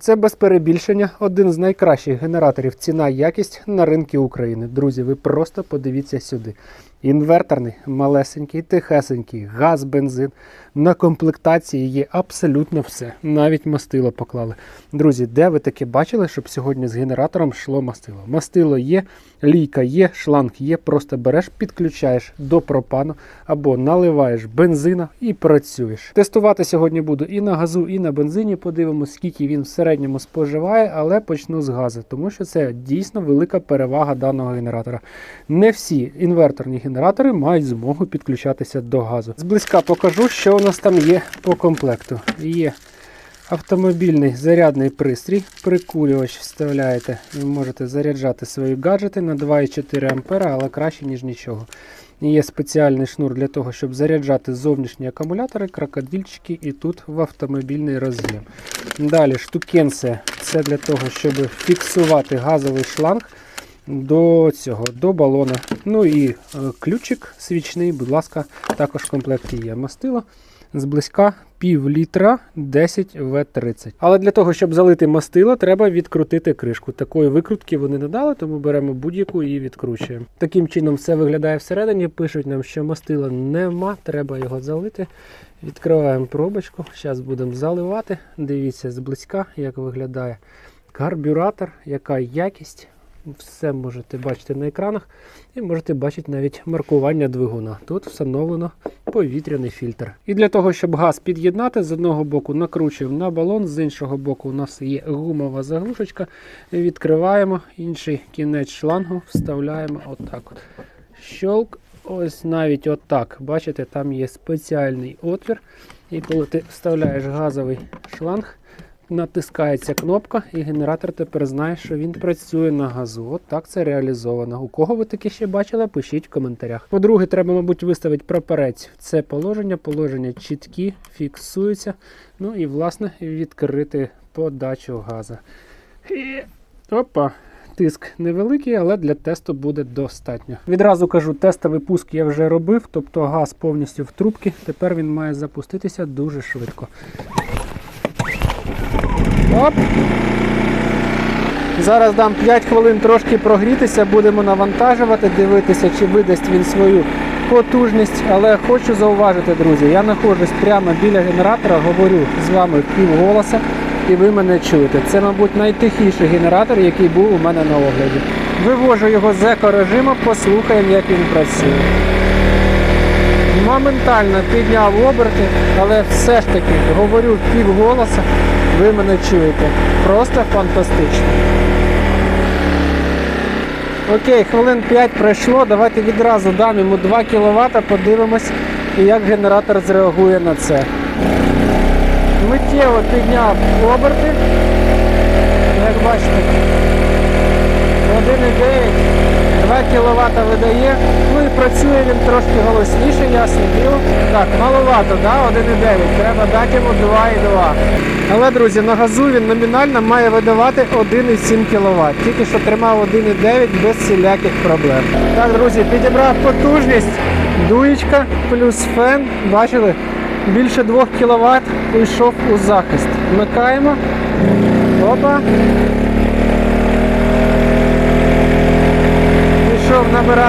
Це без перебільшення один з найкращих генераторів ціна якість на ринку України. Друзі, ви просто подивіться сюди. Інверторний, малесенький, тихесенький, газ, бензин. На комплектації є абсолютно все. Навіть мастило поклали. Друзі, де ви таке бачили, щоб сьогодні з генератором йшло мастило? Мастило є, лійка є, шланг є. Просто береш, підключаєш до пропану або наливаєш бензина і працюєш. Тестувати сьогодні буду і на газу, і на бензині. Подивимося, скільки він в середньому споживає, але почну з газу, тому що це дійсно велика перевага даного генератора. Не всі інверторні генератори мають змогу підключатися до газу. Зблизька покажу, що у нас там є по комплекту. Є автомобільний зарядний пристрій, прикурювач вставляєте. Ви можете заряджати свої гаджети на 2,4 А, але краще, ніж нічого. Є спеціальний шнур для того, щоб заряджати зовнішні акумулятори, крокодильчики і тут в автомобільний роз'єм. Далі штукенція. Це для того, щоб фіксувати газовий шланг до цього, до балона. Ну і е, ключик свічний, будь ласка, також в комплекті є мастило. Зблизька пів літра 10 В30. Але для того, щоб залити мастило, треба відкрутити кришку. Такої викрутки вони не дали, тому беремо будь-яку і відкручуємо. Таким чином все виглядає всередині. Пишуть нам, що мастила нема, треба його залити. Відкриваємо пробочку. Зараз будемо заливати. Дивіться зблизька, як виглядає карбюратор, яка якість. Все можете бачити на екранах і можете бачити навіть маркування двигуна. Тут встановлено повітряний фільтр. І для того, щоб газ під'єднати, з одного боку накручуємо на балон, з іншого боку у нас є гумова заглушечка. Відкриваємо інший кінець шлангу, вставляємо отак. от. Щолк, ось навіть отак. Бачите, там є спеціальний отвір. І коли ти вставляєш газовий шланг, натискається кнопка, і генератор тепер знає, що він працює на газу. От так це реалізовано. У кого ви таке ще бачили, пишіть в коментарях. По-друге, треба, мабуть, виставити прапорець в це положення. Положення чіткі, фіксуються. Ну і, власне, відкрити подачу газу. І... Опа. Тиск невеликий, але для тесту буде достатньо. Відразу кажу, тестовий пуск я вже робив, тобто газ повністю в трубки. Тепер він має запуститися дуже швидко. Оп. Зараз дам 5 хвилин трошки прогрітися, будемо навантажувати, дивитися, чи видасть він свою потужність. Але хочу зауважити, друзі, я знаходжусь прямо біля генератора, говорю з вами півголоса, і ви мене чуєте. Це, мабуть, найтихіший генератор, який був у мене на огляді. Вивожу його з еко-режиму, послухаємо, як він працює. Моментально підняв оберти, але все ж таки говорю півголоса, ви мене чуєте. Просто фантастично. Окей, хвилин 5 пройшло. Давайте відразу дам йому 2 кВт, подивимось, як генератор зреагує на це. Миттєво підняв оберти. Як бачите, 1,9, 2 кВт видає. Ну і працює він трошки голосніше, ясно діло. Так, маловато, да? 1,9. Треба дати йому 2,2. Але, друзі, на газу він номінально має видавати 1,7 кВт. Тільки що тримав 1,9 без всіляких проблем. Так, друзі, підібрав потужність. Дуєчка плюс фен. Бачили? Більше 2 кВт уйшов у захист. Вмикаємо. Опа.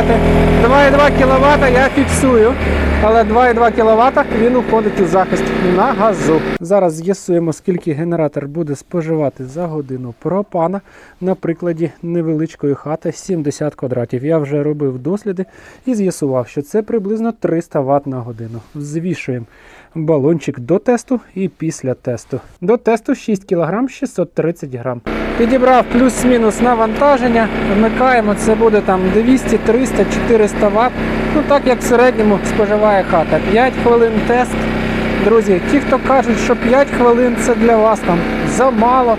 Набирати 2,2 кВт, я фіксую. Але 2,2 кВт він уходить у захист на газу. Зараз з'ясуємо, скільки генератор буде споживати за годину пропана на прикладі невеличкої хати 70 квадратів. Я вже робив досліди і з'ясував, що це приблизно 300 Вт на годину. Звішуємо балончик до тесту і після тесту. До тесту 6 кг 630 г. Підібрав плюс-мінус навантаження. Вмикаємо, це буде там 200, 300, 400 Вт. Ну так як в середньому споживає хата. 5 хвилин тест. Друзі, ті, хто кажуть, що 5 хвилин це для вас там замало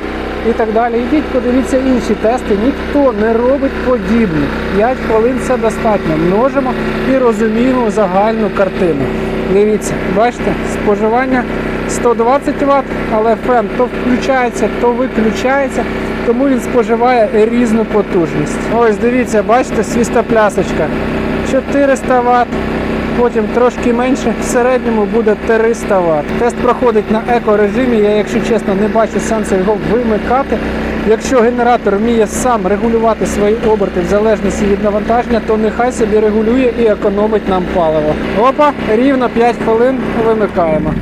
і так далі. Ідіть, подивіться інші тести. Ніхто не робить подібне. 5 хвилин це достатньо. Множимо і розуміємо загальну картину. Дивіться, бачите, споживання 120 Вт, але фен то включається, то виключається, тому він споживає різну потужність. Ось дивіться, бачите, свістоплясочка. 400 Вт, потім трошки менше. В середньому буде 300 Вт. Тест проходить на еко-режимі. Я, якщо чесно, не бачу сенсу його вимикати. Якщо генератор вміє сам регулювати свої оберти в залежності від навантаження, то нехай собі регулює і економить нам паливо. Опа, рівно 5 хвилин вимикаємо.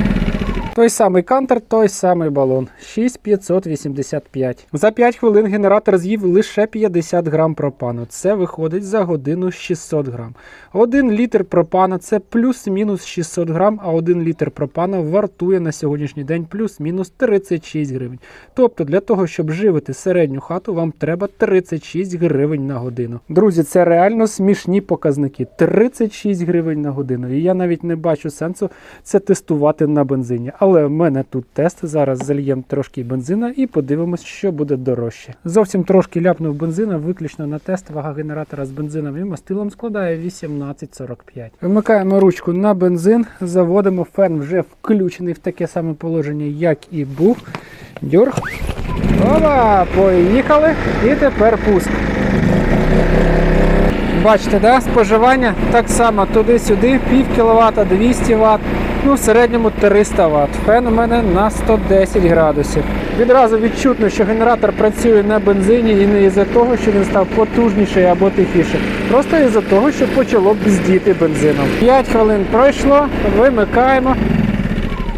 Той самий кантер, той самий балон. 6585. За 5 хвилин генератор з'їв лише 50 грам пропану. Це виходить за годину 600 грам. 1 літр пропана це плюс-мінус 600 грам, а 1 літр пропана вартує на сьогоднішній день плюс-мінус 36 гривень. Тобто для того, щоб живити середню хату, вам треба 36 гривень на годину. Друзі, це реально смішні показники. 36 гривень на годину. І я навіть не бачу сенсу це тестувати на бензині. Але в мене тут тест. Зараз зальємо трошки бензина і подивимось, що буде дорожче. Зовсім трошки ляпнув бензина, виключно на тест. Вага генератора з бензином і мастилом складає 18,45. Вимикаємо ручку на бензин, заводимо фен вже включений в таке саме положення, як і був. Дюрг. Опа, поїхали. І тепер пуск. Бачите, да? споживання так само туди-сюди, пів кіловата, 200 Вт, ну в середньому 300 Вт. Фен у мене на 110 градусів. Відразу відчутно, що генератор працює на бензині і не із-за того, що він став потужніший або тихіший. Просто із-за того, що почало бздіти бензином. 5 хвилин пройшло, вимикаємо.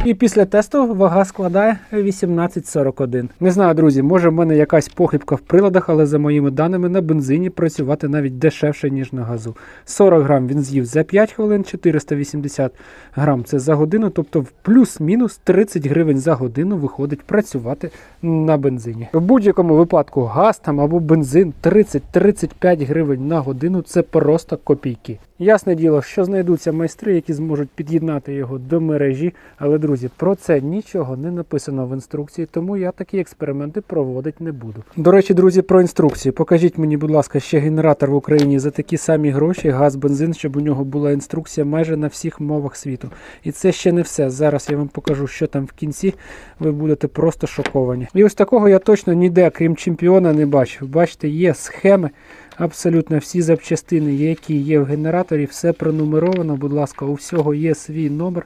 І після тесту вага складає 18,41. Не знаю, друзі, може в мене якась похибка в приладах, але за моїми даними на бензині працювати навіть дешевше, ніж на газу. 40 грам він з'їв за 5 хвилин, 480 грам це за годину, тобто в плюс-мінус 30 гривень за годину виходить працювати на бензині. В будь-якому випадку газ там або бензин 30-35 гривень на годину це просто копійки. Ясне діло, що знайдуться майстри, які зможуть під'єднати його до мережі. Але, друзі, про це нічого не написано в інструкції, тому я такі експерименти проводити не буду. До речі, друзі, про інструкцію. Покажіть мені, будь ласка, ще генератор в Україні за такі самі гроші, газ, бензин, щоб у нього була інструкція майже на всіх мовах світу. І це ще не все. Зараз я вам покажу, що там в кінці. Ви будете просто шоковані. І ось такого я точно ніде, крім чемпіона, не бачив. Бачите, є схеми. Абсолютно всі запчастини, які є в генераторі, все пронумеровано. Будь ласка, у всього є свій номер.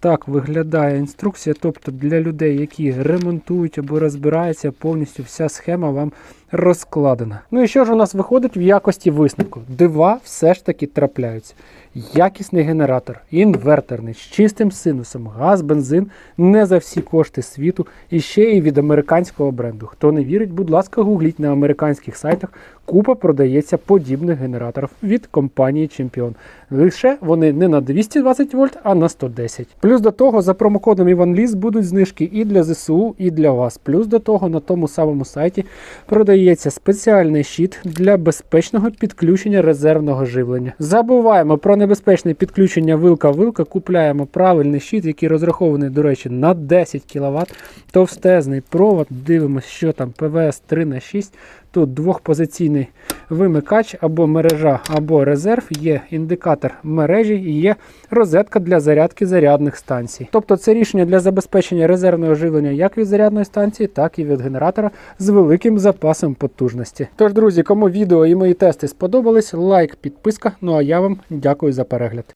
Так виглядає інструкція. Тобто для людей, які ремонтують або розбираються, повністю вся схема вам розкладена. Ну і що ж у нас виходить в якості висновку? Дива все ж таки трапляються. Якісний генератор, інверторний, з чистим синусом, газ, бензин не за всі кошти світу і ще й від американського бренду. Хто не вірить, будь ласка, гугліть на американських сайтах. Купа продається подібних генераторів від компанії Чемпіон. Лише вони не на 220 вольт, а на 110. Плюс до того, за промокодом IvanLis будуть знижки і для ЗСУ, і для вас. Плюс до того, на тому самому сайті продається спеціальний щит для безпечного підключення резервного живлення. Забуваємо про небезпечне підключення вилка-вилка, купляємо правильний щит, який розрахований, до речі, на 10 кВт. Товстезний провод. Дивимося, що там ПВС 3 на 6 Тут двохпозиційний вимикач або мережа, або резерв, є індикатор мережі і є розетка для зарядки зарядних станцій. Тобто це рішення для забезпечення резервного живлення як від зарядної станції, так і від генератора з великим запасом потужності. Тож, друзі, кому відео і мої тести сподобались, лайк, підписка. Ну а я вам дякую за перегляд.